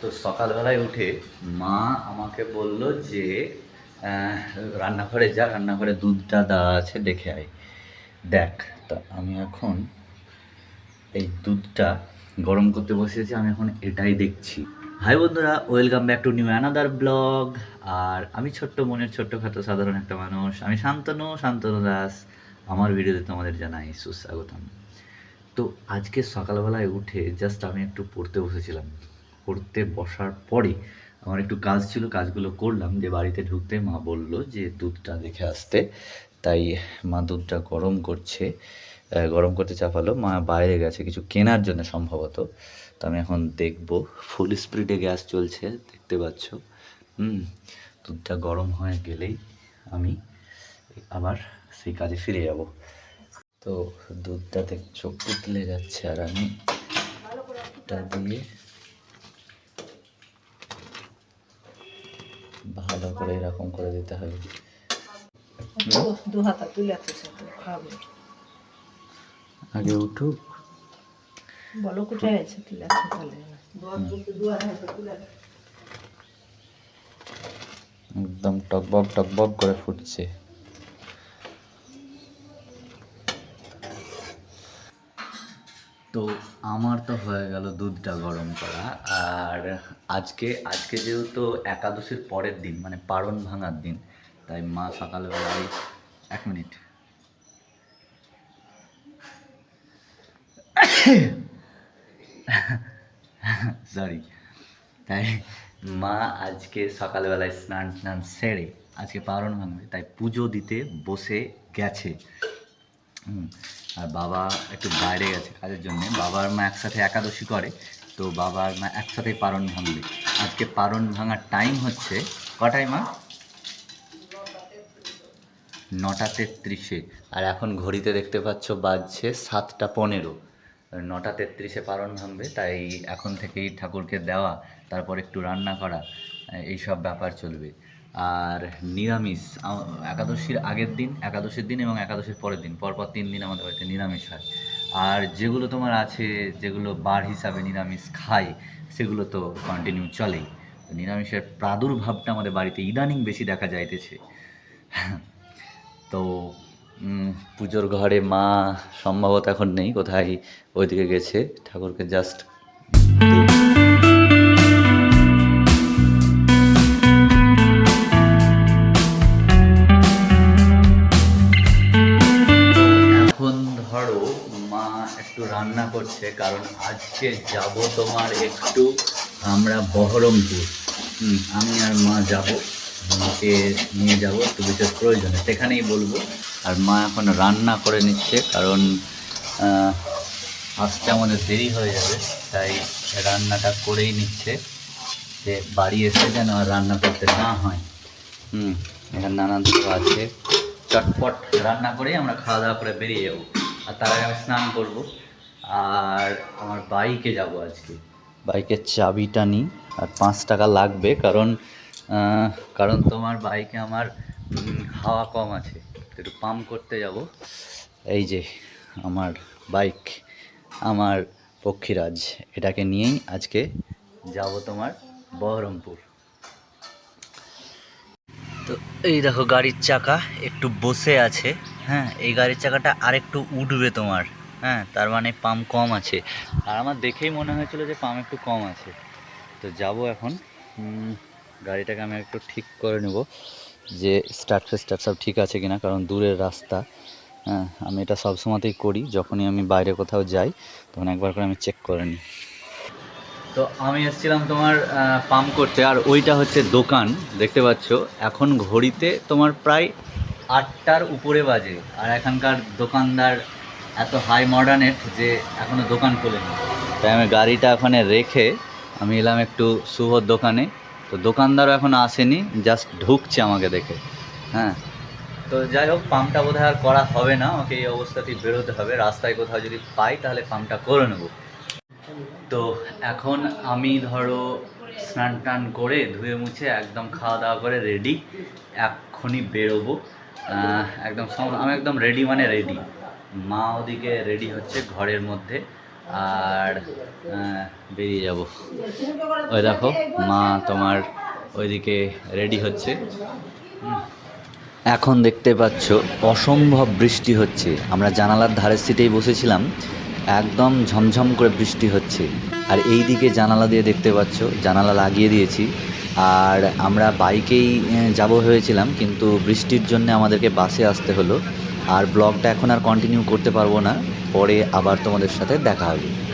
তো সকালবেলায় উঠে মা আমাকে বলল যে রান্নাঘরে যা, রান্নাঘরে দুধটা দেওয়া আছে, দেখে আয়। দেখ, তা আমি এখন এই দুধটা গরম করতে বসেছি, আমি এখন এটাই দেখছি। হাই বন্ধুরা, welcome back to new another blog. আর আমি ছোট্ট মনের ছোট্ট ছোট্টখাটো সাধারণ একটা মানুষ। আমি শান্তনু শান্তনু দাস। আমার ভিডিওতে তোমাদের জানাই সুস্বাগতম। তো আজকে সকালবেলায় উঠে জাস্ট আমি একটু পড়তে বসেছিলাম। পড়তে বসার পরে আমার একটু কাজ ছিল কাজগুলো করলাম। যে বাড়িতে ঢুকতে মা বলল যে দুধটা দেখে আসতে। তাই মা দুধটা গরম করছে গরম করতে চাপালো। মা বাইরে গেছে কিছু কেনার জন্য সম্ভবত। তো আমি এখন দেখব। ফুল স্পিডে গ্যাস চলছে দেখতে পাচ্ছ। হুম দুধটা গরম হয়ে গেলেই আমি আবার সেই কাজে ফিরে যাব। তো দুধটা দেখছ উতলে যাচ্ছে আর আমি এটা দিয়ে ভালো করে এরকম করে দিতে হবে। দু- দু হাতা তুলে খাবে। আগে উঠুক। বলো কোথায় আছে তুলে আছে তাহলে। একদম টকবক টকবক করে ফুটছে। তো আমার তো হয়ে গেল দুধটা গরম করা। আর আজকে আজকে যেহেতু একাদশীর পরের দিন মানে পারণ ভাঙার দিন তাই মা সকালবেলায় এক মিনিট। সরি তাই মা আজকে সকালবেলায় স্নান টান সেরে আজকে পারণ ভাঙবে তাই পুজো দিতে বসে গেছে। হুম, আর বাবা একটু বাইরে গেছে কাজের জন্য। বাবার মা একসাথে একাদশী করে, তো বাবার মা একসাথেই পারণ ভাঙবে। আজকে পারণ ভাঙার টাইম হচ্ছে কটায় মা? নটা তেত্রিশে। আর এখন ঘড়িতে দেখতে পাচ্ছ বাজছে সাতটা পনেরো। নটা তেত্রিশে পারণ ভাঙবে, তাই এখন থেকেই ঠাকুরকে দেওয়া, তারপর একটু রান্না করা, এই সব ব্যাপার চলবে। আর নিরামিষ একাদশীর আগের দিন, একাদশীর দিন এবং একাদশীর পরের দিন, পরপর তিন দিন আমাদের বাড়িতে নিরামিষ হয়। আর যেগুলো তোমার আছে, যেগুলো বার হিসাবে নিরামিষ খাই, সেগুলো তো কন্টিনিউ চলেই। নিরামিষের প্রাদুর্ভাবটা আমাদের বাড়িতে ইদানিং বেশি দেখা যাইতেছে। তো পুজোর ঘরে মা সম্ভবত এখন নেই, কোথায় ওইদিকে গেছে, ঠাকুরকে জাস্ট ধরো মা একটু রান্না করছে, কারণ আজকে যাব তোমার একটু আমরা বহরমপুর। আমি আর মা যাব, মাকে নিয়ে যাব, একটু বিশেষ প্রয়োজনে। সেখানেই বলব। আর মা এখন রান্না করে নিচ্ছে, কারণ আসতে আমাদের দেরি হয়ে যাবে, তাই রান্নাটা করেই নিচ্ছে। যে বাড়ি এসে যেন আর রান্না করতে না হয়। হুম, এখানে নানান আছে। চটপট রান্না করেই আমরা খাওয়া দাওয়া করে বেরিয়ে যাব। তার আগে আমি স্নান করব। আর আমার বাইকে যাব আজকে। বাইকের চাবিটা নিই আর পাঁচ টাকা লাগবে কারণ কারণ তোমার বাইকে আমার হাওয়া কম আছে। একটু পাম্প করতে যাব। এই যে আমার বাইক, আমার পক্ষীরাজ। এটাকে নিয়েই আজকে যাব তোমার বহরমপুর। এই দেখো গাড়ির চাকা একটু বসে আছে হ্যাঁ এই গাড়ির চাকাটা আরেকটু উঠবে তোমার হ্যাঁ তার মানে পাম্প কম আছে। আর আমার দেখেই মনে হয়েছিল যে পাম্প একটু কম আছে। তো যাব এখন গাড়িটাকে আমি একটু ঠিক করে নেব যে স্টার্ট ফেস্টার্ট সব ঠিক আছে কিনা, কারণ দূরের রাস্তা হ্যাঁ আমি এটা সবসময়তেই করি, যখনই আমি বাইরে কোথাও যাই, তখন একবার করে আমি চেক করে নিই। তো আমি এসেছিলাম তোমার পাম্প করতে, আর ওইটা হচ্ছে দোকান, দেখতে পাচ্ছ। এখন ঘড়িতে তোমার প্রায় আটটার উপরে বাজে, আর এখানকার দোকানদার এত হাই মডার্নের যে এখনও দোকান খোলেনি। তাই আমি গাড়িটা ওখানে রেখে আমি এলাম একটু শুভর দোকানে। তো দোকানদারও এখন আসেনি জাস্ট ঢুকছে আমাকে দেখে। হ্যাঁ। তো যাই হোক পাম্পটা বোধহয় আর করা হবে না, আমাকে এই অবস্থাতেই বেরোতে হবে। রাস্তায় কোথাও যদি পাই, তাহলে পাম্পটা করে নেব। তো এখন আমি ধরো স্নান টান করে ধুয়ে মুছে একদম খাওয়া দাওয়া করে রেডি এক্ষুনি বেরোবো। একদম আমি একদম রেডি মানে রেডি মা ওদিকে রেডি হচ্ছে ঘরের মধ্যে আর বেরিয়ে যাব। ওই দেখো, মা তোমার ওইদিকে রেডি হচ্ছে। এখন দেখতে পাচ্ছ, অসম্ভব বৃষ্টি হচ্ছে। আমরা জানালার ধারের সিটেই বসেছিলাম। একদম ঝমঝম করে বৃষ্টি হচ্ছে। আর এই দিকে জানালা দিয়ে দেখতে পাচ্ছ, জানালা লাগিয়ে দিয়েছি। আর আমরা বাইকেই যাব হয়েছিলাম কিন্তু বৃষ্টির জন্য আমাদেরকে বাসে আসতে হলো। আর ব্লগটা এখন আর কন্টিনিউ করতে পারব না। পরে আবার তোমাদের সাথে দেখা হবে।